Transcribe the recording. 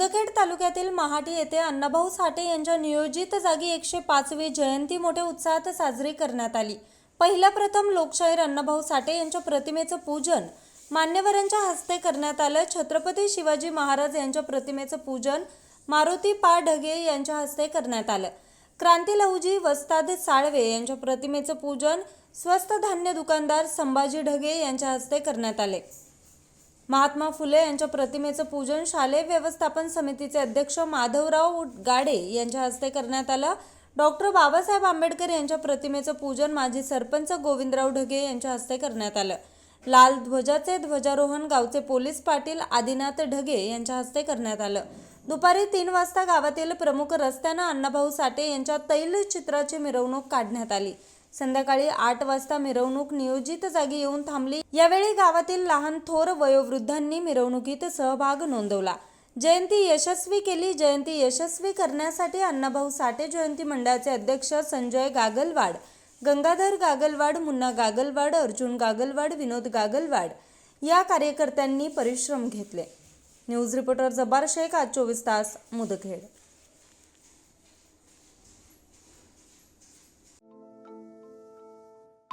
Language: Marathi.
तालुक्यातील महाटी येथे अण्णाभाऊ साठे यांच्या नियोजित जागी एकशे पाचवी जयंती मोठ्या उत्साहात साजरी करण्यात आली. पहिल्या प्रथम लोकशाहीर अण्णाभाऊ साठे यांच्या प्रतिमेचं पूजन मान्यवरांच्या हस्ते करण्यात आलं. छत्रपती शिवाजी महाराज यांच्या प्रतिमेचं पूजन मारुती पा ढगे यांच्या हस्ते करण्यात आलं. क्रांती लहुजी वस्ताद साळवे यांच्या प्रतिमेचं पूजन स्वस्त धान्य दुकानदार संभाजी ढगे यांच्या हस्ते करण्यात आले. महात्मा फुले यांच्या प्रतिमेचं पूजन शालेय व्यवस्थापन समितीचे अध्यक्ष माधवराव गाडे यांच्या हस्ते करण्यात आलं. डॉक्टर बाबासाहेब आंबेडकर यांच्या प्रतिमेचं पूजन माजी सरपंच गोविंदराव ढगे यांच्या हस्ते करण्यात आलं. लाल ध्वजाचे ध्वजारोहण गावचे पोलीस पाटील आदिनाथ ढगे यांच्या हस्ते करण्यात आलं. दुपारी तीन वाजता गावातील प्रमुख रस्त्यानं अण्णाभाऊ साठे यांच्या तैलचित्राची मिरवणूक काढण्यात आली. संध्याकाळी आठ वाजता मिरवणूक नियोजित जागी येऊन थांबली. यावेळी गावातील लहान थोर वयोवृद्धांनी मिरवणुकीत सहभाग नोंदवला. जयंती यशस्वी केली. जयंती यशस्वी करण्यासाठी अण्णाभाऊ साठे जयंती मंडळाचे अध्यक्ष संजय गागलवाड गंगाधर गागलवाड मुन्ना गागलवाड अर्जुन गागलवाड विनोद गागलवाड या कार्यकर्त्यांनी परिश्रम घेतले. न्यूज रिपोर्टर जबार शेख आज चोवीस तास मुदखेड.